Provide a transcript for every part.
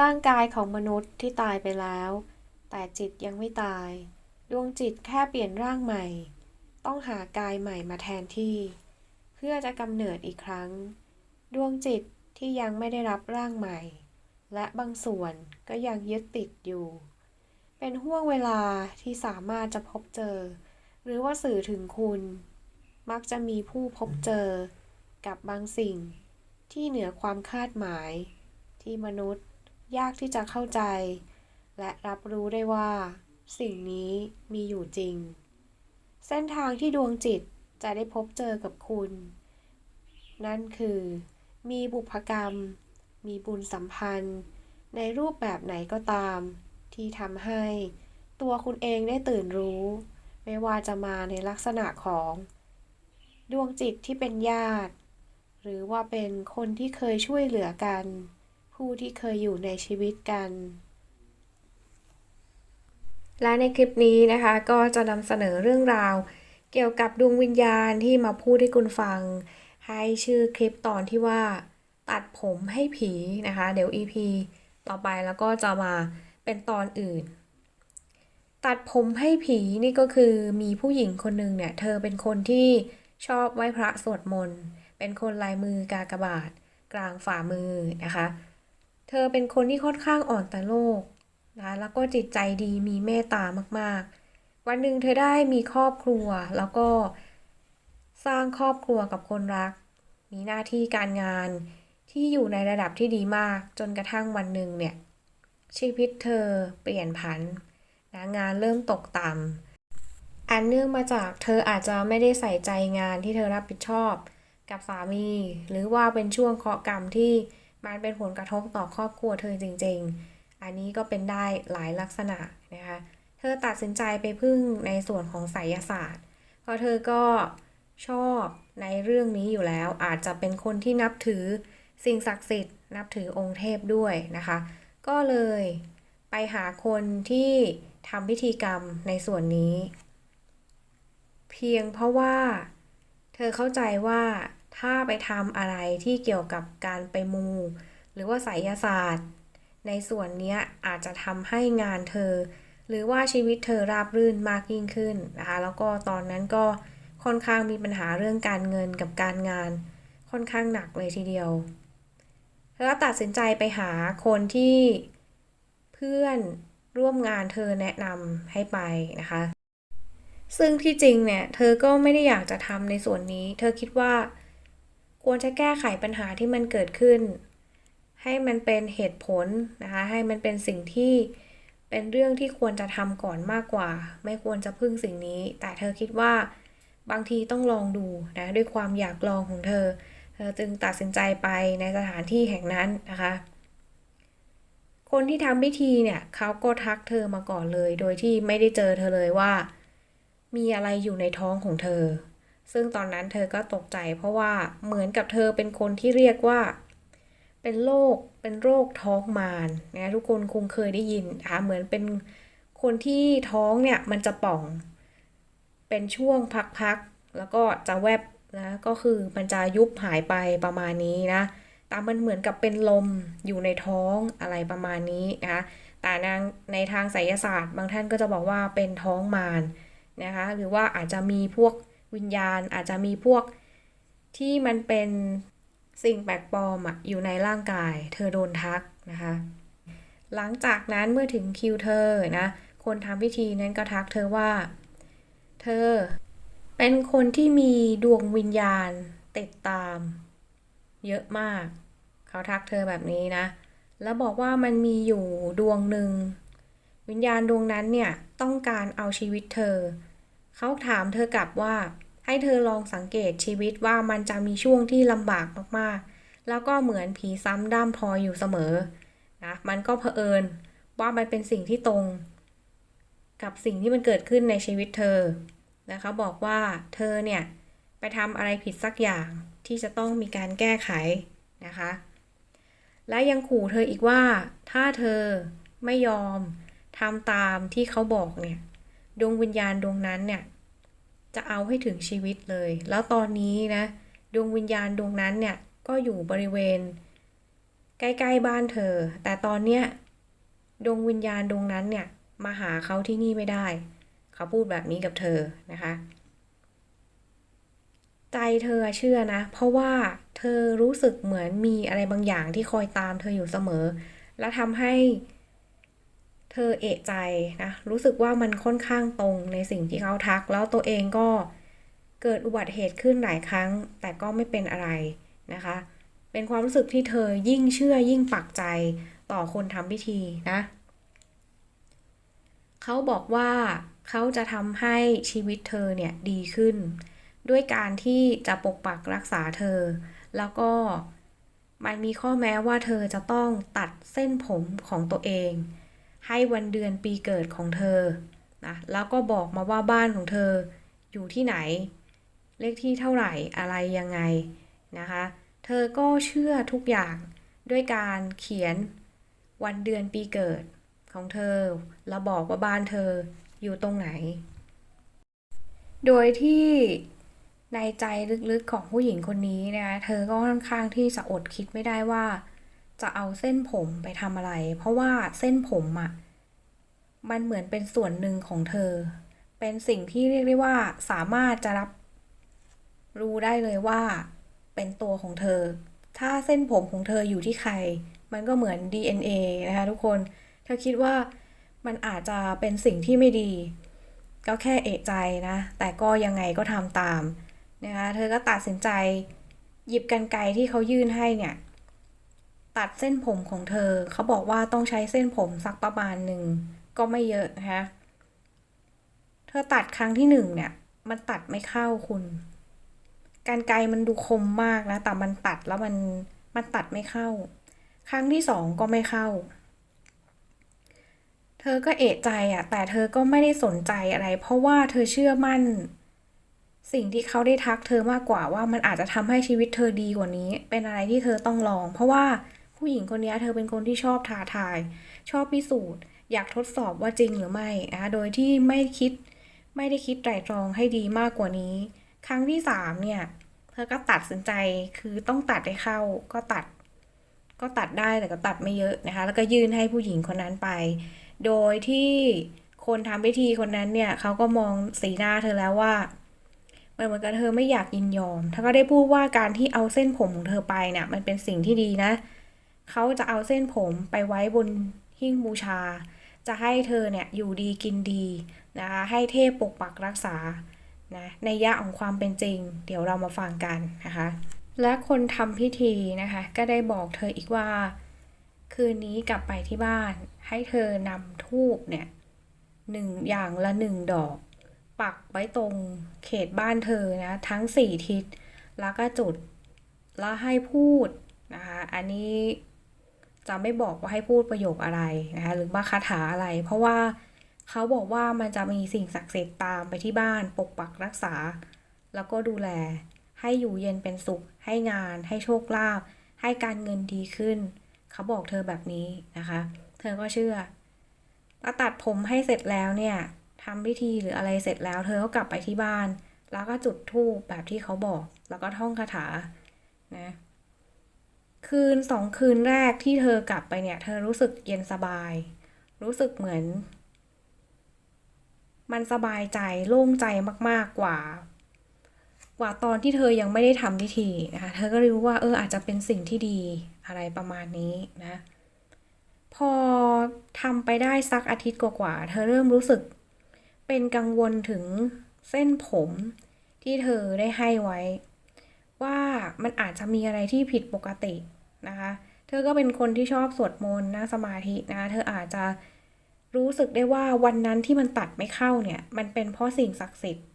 ร่างกายของมนุษย์ที่ตายไปแล้ว แต่จิตยังไม่ตาย ดวงจิตแค่เปลี่ยนร่างใหม่ ต้องหากายใหม่มาแทนที่ เพื่อจะกำเนิดอีกครั้ง ดวงจิตที่ยังไม่ได้รับร่างใหม่ และบางส่วนก็ยังยึดติดอยู่ เป็นห่วงเวลาที่สามารถจะพบเจอ หรือว่าสื่อถึงคุณ มักจะมีผู้พบเจอ กับบางสิ่ง ที่เหนือความคาดหมาย ที่มนุษย์ ยากที่จะเข้าใจ และรับรู้ได้ว่า สิ่งนี้มีอยู่จริง เส้นทางที่ดวงจิตจะได้พบเจอกับคุณ นั่นคือ มีบุพกรรม มีบุญสัมพันธ์ ในรูปแบบไหนก็ตาม ที่ทำให้ ตัวคุณเองได้ตื่นรู้ ไม่ว่าจะมาในลักษณะของ ดวงจิตที่เป็นญาติ หรือว่าเป็นคนที่เคยช่วยเหลือกัน ผู้ที่เคยอยู่ในชีวิตกัน และในคลิปนี้นะคะก็จะนำเสนอเรื่องราว เกี่ยวกับดวงวิญญาณที่มาพูดให้คุณฟัง ให้ชื่อคลิปตอนที่ว่า ตัดผมให้ผีนะคะ เดี๋ยว EP ต่อไปแล้วก็จะมาเป็นตอนอื่นตัดผมให้ผีนี่ก็คือมีผู้หญิงคนหนึ่งเนี่ย เธอเป็นคนที่ชอบไหว้พระสวดมนต์ เป็นคนลายมือกากบาท กลางฝ่ามือนะคะ เธอเป็นคนที่ค่อนข้างอ่อนต่อโลกนะแล้วก็จิตใจดีมีเมตตามากๆ วันหนึ่งเธอได้มีครอบครัวแล้วก็สร้างครอบครัวกับคนรัก มีหน้าที่การงานที่อยู่ในระดับที่ดีมากจนกระทั่งวันหนึ่งเนี่ยชีวิตเธอเปลี่ยนผันนะงานเริ่มตกต่ำอันเนื่องมาจากเธออาจจะไม่ได้ใส่ใจงานที่เธอรับผิดชอบ กับสามี หรือว่าเป็นช่วงเคราะห์กรรมที่ มันเป็นผลกระทบต่อครอบครัวเธอจริง ๆ อันนี้ก็เป็นได้หลายลักษณะนะคะ เธอตัดสินใจไปพึ่งในส่วนของไสยศาสตร์ เพราะเธอก็ชอบในเรื่องนี้อยู่แล้ว อาจจะเป็นคนที่นับถือสิ่งศักดิ์สิทธิ์ นับถือองค์เทพด้วยนะคะ ก็เลยไปหาคนที่ทำพิธีกรรมในส่วนนี้ เพียงเพราะว่า เธอเข้าใจว่า ถ้าไปทำอะไรที่เกี่ยวกับการไปมู หรือว่าไสยศาสตร์ ในส่วนนี้อาจจะทำให้งานเธอ หรือว่าชีวิตเธอราบรื่นมากยิ่งขึ้นนะคะแล้วก็ตอนนั้นก็ค่อนข้างมีปัญหาเรื่องการเงินกับการงานค่อนข้างหนักเลยทีเดียว เธอก็ตัดสินใจไปหาคนที่เพื่อนร่วมงานเธอแนะนำให้ไปนะคะ ซึ่งที่จริงเนี่ย เธอก็ไม่ได้อยากจะทำในส่วนนี้ เธอคิดว่า ควรจะแก้ไขปัญหาที่มันเกิดขึ้น ให้มันเป็นเหตุผลนะคะ ให้มันเป็นสิ่งที่เป็นเรื่องที่ควรจะทำก่อนมากกว่า ไม่ควรจะพึ่งสิ่งนี้ แต่เธอคิดว่าบางทีต้องลองดูนะด้วยความอยากลองของเธอ เธอจึงตัดสินใจไปในสถานที่แห่งนั้นนะคะ คนที่ทำพิธีเนี่ยเขาก็ทักเธอมาก่อนเลย โดยที่ไม่ได้เจอเธอเลยว่า มีอะไรอยู่ในท้องของเธอ ซึ่งตอนนั้นเธอก็ตกใจเพราะว่าเหมือนกับเธอเป็นคนที่เรียกว่า เป็นโรคเป็นโรคท้องมารนะทุกคนคงเคยได้ยินนะคะเหมือนเป็นคนที่ท้องเนี่ยมันจะป่อง เป็นช่วงพักๆแล้วก็จะแวบนะก็คือมันจะยุบหายไปประมาณนี้นะตามมันเหมือนกับเป็นลมอยู่ในท้องอะไรประมาณนี้นะคะแต่นางในทางไสยศาสตร์ บางท่านก็จะบอกว่าเป็นท้องมารนะคะหรือว่าอาจจะมีพวก วิญญาณอาจจะมีพวกที่มันเป็นสิ่งแปลกปลอมอะอยู่ในร่างกาย เธอโดนทักนะคะ หลังจากนั้นเมื่อถึงคิวเธอนะ คนทำพิธีนั้นก็ทักเธอว่า เธอเป็นคนที่มีดวงวิญญาณติดตาม เยอะมาก เขาทักเธอแบบนี้นะ แล้วบอกว่ามันมีอยู่ดวงหนึ่ง วิญญาณดวงนั้นเนี่ยต้องการเอาชีวิตเธอ เขาถามเธอกลับว่า ให้เธอลองสังเกตชีวิตว่ามันจะมีช่วงที่ลำบากมากๆ แล้วก็เหมือนผีซ้ำด้ามพลอยอยู่เสมอนะมันก็เผอิญว่ามันเป็นสิ่งที่ตรง กับสิ่งที่มันเกิดขึ้นในชีวิตเธอนะคะบอกว่าเธอเนี่ย ไปทำอะไรผิดสักอย่างที่จะต้องมีการแก้ไขนะคะ และยังขู่เธออีกว่าถ้าเธอไม่ยอมทำตามที่เขาบอกเนี่ย ดวงวิญญาณดวงนั้นเนี่ย จะเอาให้ถึงชีวิตเลย แล้วตอนนี้นะดวงวิญญาณดวงนั้นเนี่ยก็อยู่บริเวณ ใกล้ๆบ้านเธอ แต่ตอนเนี้ยดวงวิญญาณดวงนั้นเนี่ยมาหาเขาที่นี่ไม่ได้ เขาพูดแบบนี้กับเธอนะคะ ใจเธอเชื่อนะ เพราะว่าเธอรู้สึกเหมือนมีอะไรบางอย่างที่คอยตามเธออยู่เสมอ และทำให้ เธอเอะใจนะ รู้สึกว่ามันค่อนข้างตรงในสิ่งที่เขาทัก แล้วตัวเองก็เกิดอุบัติเหตุขึ้นหลายครั้ง แต่ก็ไม่เป็นอะไรนะคะ เป็นความรู้สึกที่เธอยิ่งเชื่อยิ่งปักใจต่อคนทำพิธีนะเขาบอกว่าเขาจะทำให้ชีวิตเธอเนี่ยดีขึ้น ด้วยการที่จะปกปักรักษาเธอ แล้วก็มันมีข้อแม้ว่าเธอจะต้องตัดเส้นผมของตัวเอง ให้วันเดือนปีเกิดของเธอนะแล้วก็บอกมาว่าบ้านของเธออยู่ที่ไหน เลขที่เท่าไหร่อะไรยังไงนะคะเธอก็เชื่อทุกอย่างด้วยการเขียนวันเดือนปีเกิดของเธอ แล้วบอกว่าบ้านเธออยู่ตรงไหน โดยที่ในใจลึกๆของผู้หญิงคนนี้นะคะเธอก็ค่อนข้างที่จะอดคิดไม่ได้ว่า จะเอาเส้นผมไปทำอะไร เพราะว่าเส้นผมอะ่ะมันเหมือนเป็นส่วนหนึ่งของเธอ เป็นสิ่งที่เรียกได้ว่าสามารถจะรับรู้ได้เลยว่า เป็นตัวของเธอ ถ้าเส้นผมของเธออยู่ที่ใคร มันก็เหมือน DNA นะคะทุกคน เธอคิดว่ามันอาจจะเป็นสิ่งที่ไม่ดี ก็แค่เอะใจนะ แต่ก็ยังไงก็ทำตามนะคะ เธอก็ตัดสินใจ หยิบกันไกที่เขายื่นให้เนี่ย ตัดเส้นผมของเธอ เขาบอกว่าต้องใช้เส้นผมสักประมาณหนึ่งก็ไม่เยอะนะคะเธอตัดครั้งที่หนึ่งเนี่ย มันตัดไม่เข้าคุณ การไกรมันดูคมมากนะ แต่มันตัดแล้วมันมันตัดไม่เข้า ครั้งที่สองก็ไม่เข้า เธอก็เอะใจอะแต่เธอก็ไม่ได้สนใจอะไร เพราะว่าเธอเชื่อมั่น สิ่งที่เขาได้ทักเธอมากกว่าว่ามันอาจจะทำให้ชีวิตเธอดีกว่านี้ เป็นอะไรที่เธอต้องลอง เพราะว่า ผู้หญิงคนนี้เธอเป็นคนที่ชอบท้าทาย ชอบพิสูจน์ อยากทดสอบว่าจริงหรือไม่นะโดยที่ไม่คิดไม่ได้คิดไตรตรองให้ดีมากกว่านี้ ครั้งที่สามเนี่ย เธอก็ตัดสินใจคือต้องตัดให้เข้าก็ตัด ก็ตัดได้แต่ก็ตัดไม่เยอะนะคะ แล้วก็ยื่นให้ผู้หญิงคนนั้นไป โดยที่คนทำพิธีคนนั้นเนี่ยเขาก็มองสีหน้าเธอแล้วว่ามันเหมือนกับเธอไม่อยากยินยอมเธอก็ได้พูดว่าการที่เอาเส้นผมของเธอไปเนี่ยมันเป็นสิ่งที่ดีนะ เขาจะเอาเส้นผมไปไว้บนหิ้งบูชา จะให้เธอเนี่ยอยู่ดีกินดีนะคะให้เทพปกปักรักษานะในยะของความเป็นจริง เดี๋ยวเรามาฟังกันนะคะ และคนทำพิธีนะคะ ก็ได้บอกเธออีกว่า คืนนี้กลับไปที่บ้าน ให้เธอนำทูบเนี่ยหนึ่งอย่างละหนึ่งดอก ปักไว้ตรงเขตบ้านเธอนะ ทั้งสี่ทิศแล้วก็จุดแล้วให้พูดนะคะ อันนี้ จะไม่บอกว่าให้พูดประโยคอะไรนะคะหรือว่าคาถาอะไร เพราะว่าเขาบอกว่ามันจะมีสิ่งศักดิ์สิทธิ์ตามไปที่บ้านปกปักรักษา แล้วก็ดูแล ให้อยู่เย็นเป็นสุข ให้งาน ให้โชคลาภให้การเงินดีขึ้น เขาบอกเธอแบบนี้นะคะ เธอก็เชื่อแล้วตัดผมให้เสร็จแล้วเนี่ยทำพิธีหรืออะไรเสร็จแล้ว เธอก็กลับไปที่บ้าน แล้วก็จุดธูปแบบที่เขาบอก แล้วก็ท่องคาถานะ คืนสองคืนแรกที่เธอกลับไปเนี่ย เธอรู้สึกเย็นสบาย รู้สึกเหมือน มันสบายใจโล่งใจมากๆกว่า กว่าตอนที่เธอยังไม่ได้ทำพิธีนะคะเธอก็รู้ว่าเอออาจจะเป็นสิ่งที่ดีอะไรประมาณนี้นะ พอทำไปได้สักอาทิตย์กว่าๆเธอเริ่มรู้สึก เป็นกังวลถึงเส้นผมที่เธอได้ให้ไว้ ว่ามันอาจจะมีอะไรที่ผิดปกติ นะคะ เธอก็เป็นคนที่ชอบสวดมนต์นะสมาธินะเธออาจจะรู้สึกได้ว่าวันนั้นที่มันตัดไม่เข้าเนี่ย มันเป็นเพราะสิ่งศักดิ์สิทธิ์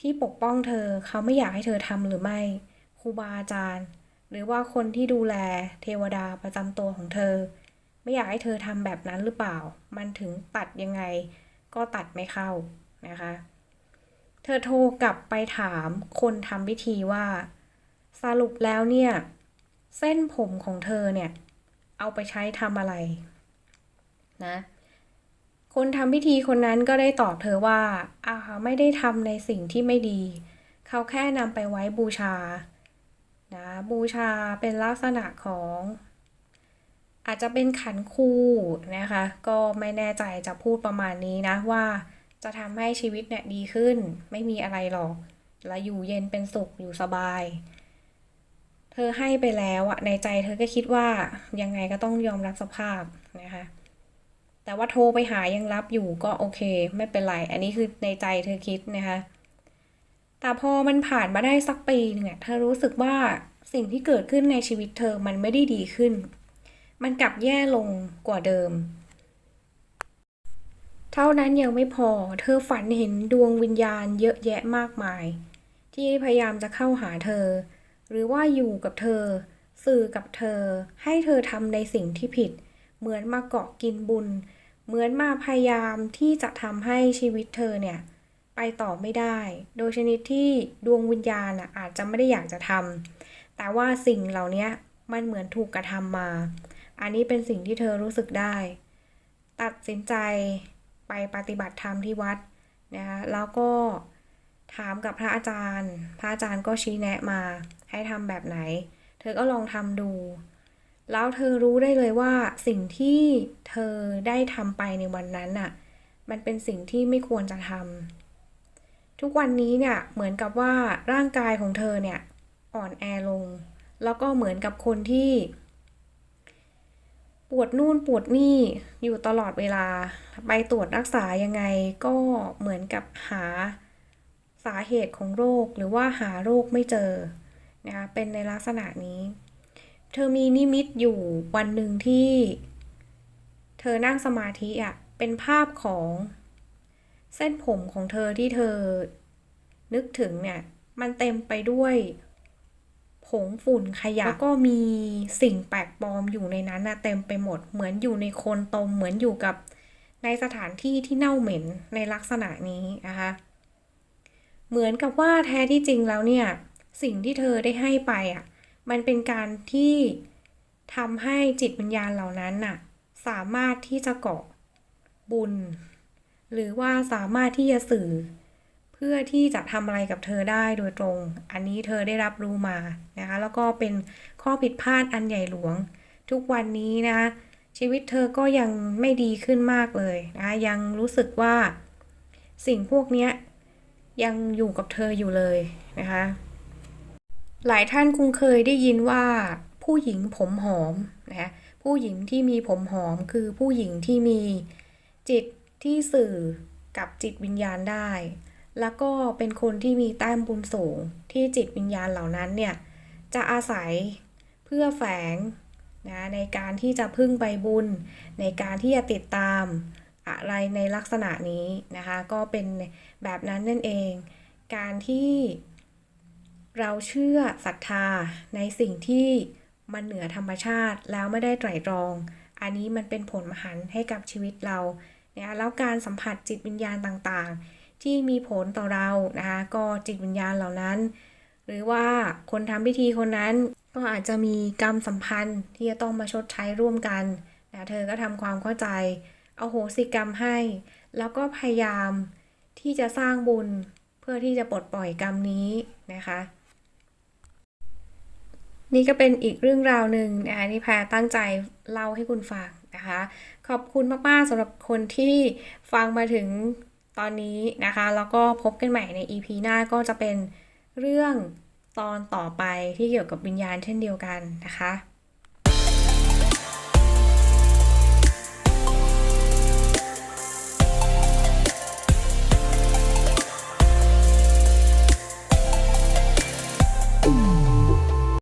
ที่ปกป้องเธอเขาไม่อยากให้เธอทำหรือไม่ครูบาอาจารย์ หรือว่าคนที่ดูแลเทวดาประจำตัวของเธอ ไม่อยากให้เธอทำแบบนั้นหรือเปล่า มันถึงตัดยังไง ก็ตัดไม่เข้านะคะ เธอโทรกลับไปถามคนทำพิธีว่า สรุปแล้วเนี่ย เส้นผมของเธอเนี่ย เอาไปใช้ทำอะไรนะ คนทำพิธีคนนั้นก็ได้ตอบเธอว่าอ่าไม่ได้ทำในสิ่งที่ไม่ดี เขาแค่นำไปไว้บูชา นะ บูชาเป็นลักษณะของ อาจจะเป็นขันคูนะคะ ก็ไม่แน่ใจจะพูดประมาณนี้นะว่าจะทำให้ชีวิตเนี่ยดีขึ้น ไม่มีอะไรหรอก แล้วอยู่เย็นเป็นสุขอยู่สบาย เธอให้ไปแล้วอะในใจเธอก็คิดว่ายังไงก็ต้องยอมรับสภาพนะคะ แต่ว่าโทรไปหายังรับอยู่ก็โอเค ไม่เป็นไร อันนี้คือในใจเธอคิดนะคะแต่พอมันผ่านมาได้สักปีหนึงอะเธอรู้สึกว่าสิ่งที่เกิดขึ้นในชีวิตเธอมันไม่ได้ดีขึ้น มันกลับแย่ลงกว่าเดิม เท่านั้นยังไม่พอ เธอฝันเห็นดวงวิญญาณเยอะแยะมากมาย ที่พยายามจะเข้าหาเธอ หรือว่าอยู่กับเธอ สื่อกับเธอ ให้เธอทำในสิ่งที่ผิด เหมือนมาเกาะกินบุญ เหมือนมาพยายามที่จะทำให้ชีวิตเธอเนี่ย ไปต่อไม่ได้ โดยชนิดที่ดวงวิญญาณน่ะอาจจะไม่ได้อยากจะทำแต่ว่าสิ่งเหล่านี้มันเหมือนถูกกระทำมา อันนี้เป็นสิ่งที่เธอรู้สึกได้ ตัดสินใจไปปฏิบัติธรรมที่วัดนะคะแล้วก็ถามกับพระอาจารย์ พระอาจารย์ก็ชี้แนะมา ให้ทำแบบไหน เธอก็ลองทำดู แล้วเธอรู้ได้เลยว่าสิ่งที่เธอได้ทำไปในวันนั้นน่ะ มันเป็นสิ่งที่ไม่ควรจะทำทุกวันนี้เนี่ยเหมือนกับว่าร่างกายของเธอเนี่ยอ่อนแอลง แล้วก็เหมือนกับคนที่ ปวดนู่นปวดนี่อยู่ตลอดเวลา ไปตรวจรักษายังไงก็เหมือนกับหาสาเหตุของโรคหรือว่าหาโรคไม่เจอ นะคะเป็นในลักษณะนี้ เธอมีนิมิตอยู่วันหนึ่งที่ เธอนั่งสมาธิอะเป็นภาพของเส้นผมของเธอที่เธอนึกถึงเนี่ยมันเต็มไปด้วย ผงฝุ่นขยะแล้วก็มีสิ่งแปลกปลอมอยู่ในนั้นนะเต็มไปหมดเหมือนอยู่ในโคลนตมเหมือนอยู่กับในสถานที่ที่เน่าเหม็นในลักษณะนี้นะคะ เหมือนกับว่าแท้ที่จริงแล้วเนี่ย สิ่งที่เธอได้ให้ไปอะ มันเป็นการที่ทำให้จิตวิญญาณเหล่านั้นน่ะ สามารถที่จะเกาะบุญ หรือว่าสามารถที่จะสื่อ เพื่อที่จะทำอะไรกับเธอได้โดยตรง อันนี้เธอได้รับรู้มานะคะ แล้วก็เป็นข้อผิดพลาดอันใหญ่หลวง ทุกวันนี้นะชีวิตเธอก็ยังไม่ดีขึ้นมากเลยนะยังรู้สึกว่าสิ่งพวกนี้ยังอยู่กับเธออยู่เลยนะคะ หลายท่านคงเคยได้ยินว่า ผู้หญิงผมหอมนะคะผู้หญิงที่มีผมหอมคือผู้หญิงที่มีจิตที่สื่อกับจิตวิญญาณได้ แล้วก็เป็นคนที่มีแต้มบุญสูงที่จิตวิญญาณเหล่านั้นเนี่ย จะอาศัยเพื่อแฝงนะในการที่จะพึ่งใบบุญ ในการที่จะติดตามอะไรในลักษณะนี้นะคะ ก็เป็นแบบนั้นนั่นเอง การที่ เราเชื่อศรัทธาในสิ่งที่มันเหนือธรรมชาติแล้วไม่ได้ไตร่ตรอง อันนี้มันเป็นผลมหันต์ให้กับชีวิตเราเนี่ยแล้วการสัมผัสจิตวิญญาณต่างๆ ที่มีผลต่อเรานะคะก็จิตวิญญาณเหล่านั้น หรือว่าคนทำพิธีคนนั้นก็อาจจะมีกรรมสัมพันธ์ที่จะต้องมาชดใช้ร่วมกันนะเธอก็ทำความเข้าใจเอาโหสิกรรมให้ แล้วก็พยายามที่จะสร้างบุญเพื่อที่จะปลดปล่อยกรรมนี้นะคะ นี่ก็เป็นอีกเรื่องราวหนึ่งนะคะที่แพรตั้งใจเล่าให้คุณฟังนะคะ ขอบคุณมาก ๆสำหรับคนที่ฟังมาถึงตอนนี้นะคะ แล้วก็พบกันใหม่ใน EP หน้าก็จะเป็นเรื่องตอนต่อไปที่เกี่ยวกับวิญญาณเช่นเดียวกันนะคะ